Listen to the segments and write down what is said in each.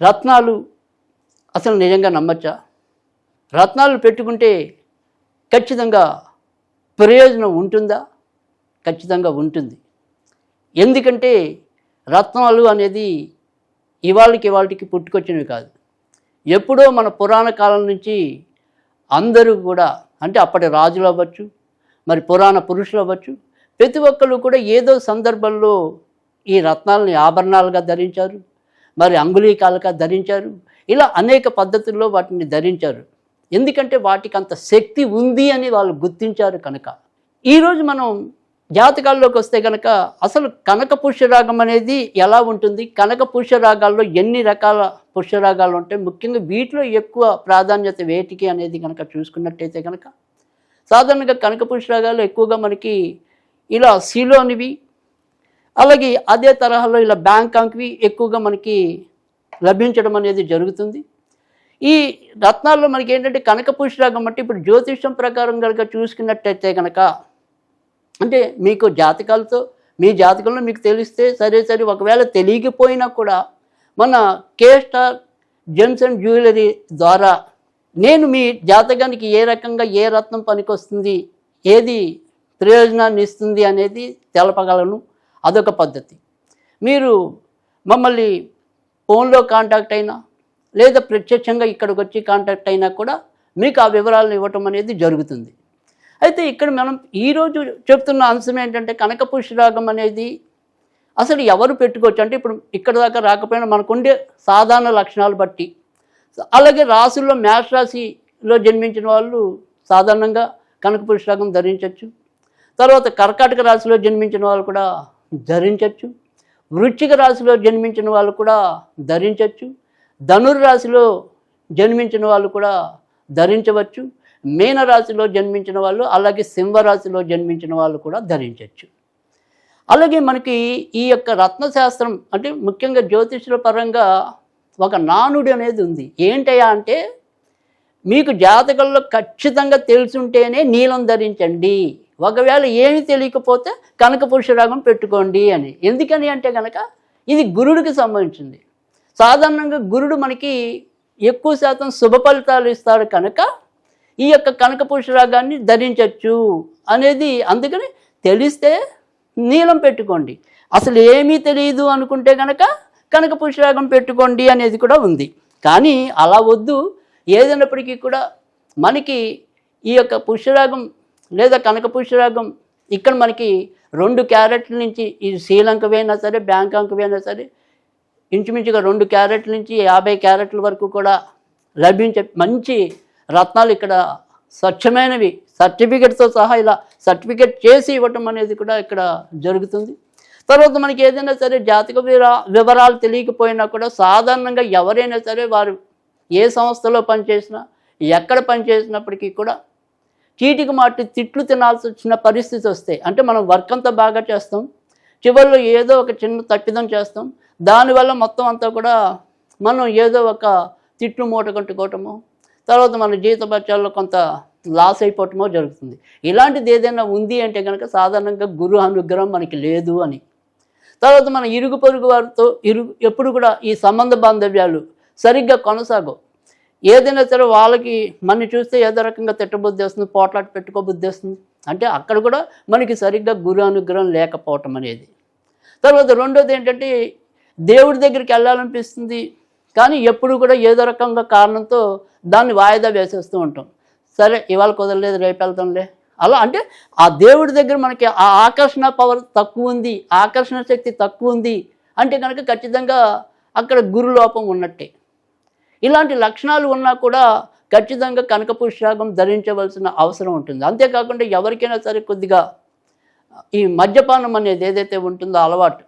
రత్నాలు అసలు నిజంగా నమ్మచ్చా? రత్నాలు పెట్టుకుంటే ఖచ్చితంగా ప్రయోజనం ఉంటుందా? ఖచ్చితంగా ఉంటుంది. ఎందుకంటే రత్నాలు అనేది ఇవాళకి ఇవాళకి పుట్టుకొచ్చినవి కాదు. ఎప్పుడో మన పురాణ కాలం నుంచి అందరూ కూడా అంటే అప్పటి రాజులు అవ్వచ్చు మరి పురాణ పురుషులు అవ్వచ్చు ప్రతి ఒక్కరు కూడా ఏదో సందర్భంలో ఈ రత్నాలని ఆభరణాలుగా ధరించారు. మరి అంగుళీకాలుగా ధరించారు. ఇలా అనేక పద్ధతుల్లో వాటిని ధరించారు. ఎందుకంటే వాటికి అంత శక్తి ఉంది అని వాళ్ళు గుర్తించారు కనుక. ఈరోజు మనం జాతకాల్లోకి వస్తే కనుక అసలు కనక పుష్యరాగం అనేది ఎలా ఉంటుంది? కనక పుష్యరాగాల్లో ఎన్ని రకాల పుష్యరాగాలు ఉంటాయి? ముఖ్యంగా వీటిలో ఎక్కువ ప్రాధాన్యత వేటికి అనేది కనుక చూసుకున్నట్టయితే కనుక సాధారణంగా కనక పుష్యరాగాలు ఎక్కువగా మనకి ఇలా సిలోనివి అలాగే అదే తరహాలో ఇలా బ్యాంకాంక్వి ఎక్కువగా మనకి లభించడం అనేది జరుగుతుంది. ఈ రత్నాల్లో మనకి ఏంటంటే కనక పుష్యరాగం అంటే ఇప్పుడు జ్యోతిష్యం ప్రకారం కనుక చూసుకున్నట్టయితే కనుక అంటే మీకు జాతకాలతో మీ జాతకంలో మీకు తెలిస్తే సరే సరే ఒకవేళ తెలియకపోయినా కూడా మన K star gems and jewellery ద్వారా నేను మీ జాతకానికి ఏ రకంగా ఏ రత్నం పనికొస్తుంది ఏది ప్రయోజనాన్ని ఇస్తుంది అనేది తెలపగలను. అదొక పద్ధతి. మీరు మమ్మల్ని ఫోన్లో కాంటాక్ట్ అయినా లేదా ప్రత్యక్షంగా ఇక్కడికి వచ్చి కాంటాక్ట్ అయినా కూడా మీకు ఆ వివరాలను ఇవ్వటం అనేది జరుగుతుంది. అయితే ఇక్కడ మనం ఈరోజు చెప్తున్న అంశం ఏంటంటే కనక పుష్యరాగం అనేది అసలు ఎవరు పెట్టుకోవచ్చు? అంటే ఇప్పుడు ఇక్కడ దాకా రాకపోయినా మనకుండే సాధారణ లక్షణాలు బట్టి. అలాగే రాసుల్లో మేష రాశిలో జన్మించిన వాళ్ళు సాధారణంగా కనక పుష్యరాగం ధరించవచ్చు తర్వాత కర్కాటక రాశిలో జన్మించిన వాళ్ళు కూడా ధరించవచ్చు వృశ్చిక రాశిలో జన్మించిన వాళ్ళు కూడా ధరించవచ్చు ధనుర్రాశిలో జన్మించిన వాళ్ళు కూడా ధరించవచ్చు. మీనరాశిలో జన్మించిన వాళ్ళు అలాగే సింహరాశిలో జన్మించిన వాళ్ళు కూడా ధరించవచ్చు అలాగే మనకి ఈ యొక్క రత్నశాస్త్రం అంటే ముఖ్యంగా జ్యోతిష్యుల పరంగా ఒక నానుడి అనేది ఉంది. ఏంటయ్యా అంటే మీకు జాతకంలో ఖచ్చితంగా తెలుసుంటేనే నీలం ధరించండి. ఒకవేళ ఏమి తెలియకపోతే కనక పురుషరాగం పెట్టుకోండి అని. ఎందుకని అంటే కనుక ఇది గురుడికి సంబంధించింది. సాధారణంగా గురుడు మనకి ఎక్కువ శాతం శుభ ఫలితాలు ఇస్తాడు కనుక ఈ యొక్క కనక పురుషరాగాన్ని ధరించవచ్చు అనేది అందుకని తెలిస్తే నీలం పెట్టుకోండి. అసలు ఏమీ తెలియదు అనుకుంటే కనుక కనక పురుషరాగం పెట్టుకోండి అనేది కూడా ఉంది. కానీ అలా వద్దు. ఏదైనప్పటికీ కూడా మనకి ఈ యొక్క పుష్యరాగం లేదా కనకపుష్యరాగం ఇక్కడ మనకి రెండు క్యారెట్ల నుంచి ఇది శ్రీలంకవైనా సరే బ్యాంకాంక్వైనా సరే ఇంచుమించుగా రెండు క్యారెట్ల నుంచి యాభై క్యారెట్ల వరకు కూడా లభించే మంచి రత్నాలు ఇక్కడ స్వచ్ఛమైనవి. సర్టిఫికెట్తో సహా ఇలా సర్టిఫికెట్ చేసి ఇవ్వటం అనేది కూడా ఇక్కడ జరుగుతుంది. తర్వాత మనకి ఏదైనా సరే జాతక వివరాలు తెలియకపోయినా కూడా సాధారణంగా ఎవరైనా సరే వారు ఏ సంస్థలో పనిచేసినా ఎక్కడ పనిచేసినప్పటికీ కూడా చీటికి మాటి తిట్లు తినాల్సి వచ్చిన పరిస్థితి వస్తాయి అంటే మనం వర్క్ అంతా బాగా చేస్తాం చివరిలో ఏదో ఒక చిన్న తప్పిదం చేస్తాం దానివల్ల మొత్తం అంతా కూడా మనం ఏదో ఒక తిట్లు మూట కట్టుకోవటము తర్వాత మన జీతభత్యాల్లో కొంత లాస్ అయిపోవటమో జరుగుతుంది. ఇలాంటిది ఏదైనా ఉంది అంటే కనుక సాధారణంగా గురు అనుగ్రహం మనకి లేదు అని. తర్వాత మన ఇరుగు పొరుగు వారితో ఇరుగు ఎప్పుడు కూడా ఈ సంబంధ బాంధవ్యాలు సరిగ్గా కొనసాగవు. ఏదైనా సరే వాళ్ళకి మన చూస్తే ఏదో రకంగా తిట్టబుద్ధి వస్తుంది పోట్లాట పెట్టుకోబుద్ధి వస్తుంది అంటే అక్కడ కూడా మనకి సరిగ్గా గురు అనుగ్రహం లేకపోవటం అనేది. తర్వాత రెండోది ఏంటంటే దేవుడి దగ్గరికి వెళ్ళాలనిపిస్తుంది. కానీ ఎప్పుడు కూడా ఏదో రకంగా కారణంతో దాన్ని వాయిదా వేసేస్తూ ఉంటాం. సరే ఇవాళ కుదరలేదు రేపు వెళ్తాంలే అలా అంటే ఆ దేవుడి దగ్గర మనకి ఆ ఆకర్షణ పవర్ తక్కువ ఉంది ఆకర్షణ శక్తి తక్కువ ఉంది అంటే కనుక ఖచ్చితంగా అక్కడ గురు లోపం ఉన్నట్టే. ఇలాంటి లక్షణాలు ఉన్నా కూడా ఖచ్చితంగా కనకపుష్పాగం ధరించవలసిన అవసరం ఉంటుంది. అంతేకాకుండా ఎవరికైనా సరే కొద్దిగా ఈ మద్యపానం అనేది ఏదైతే ఉంటుందో అలవాటు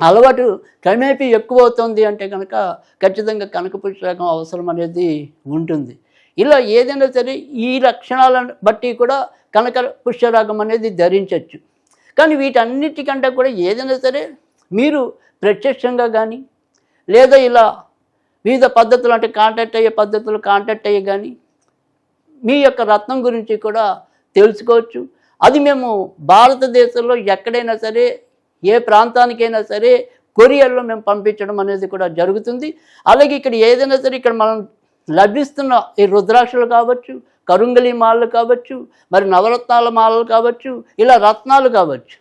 అలవాటు క్రమేపీ ఎక్కువ అవుతుంది అంటే కనుక ఖచ్చితంగా కనకపుష్పాగం అవసరం అనేది ఉంటుంది. ఇలా ఏదైనా సరే ఈ లక్షణాలను బట్టి కూడా కనక పుష్యరాగం అనేది ధరించవచ్చు కానీ వీటన్నిటికంటే కూడా ఏదైనా సరే మీరు ప్రత్యక్షంగా కానీ లేదా ఇలా వివిధ పద్ధతులు అంటే కాంటాక్ట్ అయ్యే పద్ధతులు కాంటాక్ట్ అయ్యే కానీ మీ యొక్క రత్నం గురించి కూడా తెలుసుకోవచ్చు. అది మేము భారతదేశంలో ఎక్కడైనా సరే ఏ ప్రాంతానికైనా సరే కొరియర్లో మేము పంపించడం అనేది కూడా జరుగుతుంది. అలాగే ఇక్కడ ఏదైనా సరే ఇక్కడ మనం లభిస్తున్న ఈ రుద్రాక్షలు కావచ్చు కరుంగలి మాలలు కావచ్చు మరి నవరత్నాల మాలలు కావచ్చు ఇలా రత్నాలు కావచ్చు.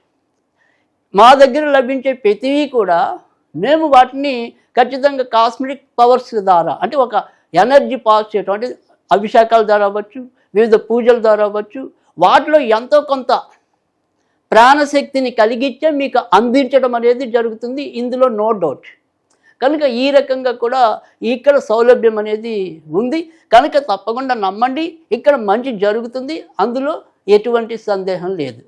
మా దగ్గర లభించే ప్రతివి కూడా మేము వాటిని ఖచ్చితంగా కాస్మెటిక్ పవర్స్ ద్వారా అంటే ఒక ఎనర్జీ పాస్ చేయటం అంటే అభిషేకాల ద్వారా అవ్వచ్చు వివిధ పూజల ద్వారా అవ్వచ్చు వాటిలో ఎంతో కొంత ప్రాణశక్తిని కలిగించే మీకు అందించడం అనేది జరుగుతుంది. ఇందులో నో డౌట్. కనుక ఈ రకంగా కూడా ఇక్కడ సౌలభ్యం అనేది ఉంది. కనుక తప్పకుండా నమ్మండి. ఇక్కడ మంచి జరుగుతుంది. అందులో ఎటువంటి సందేహం లేదు.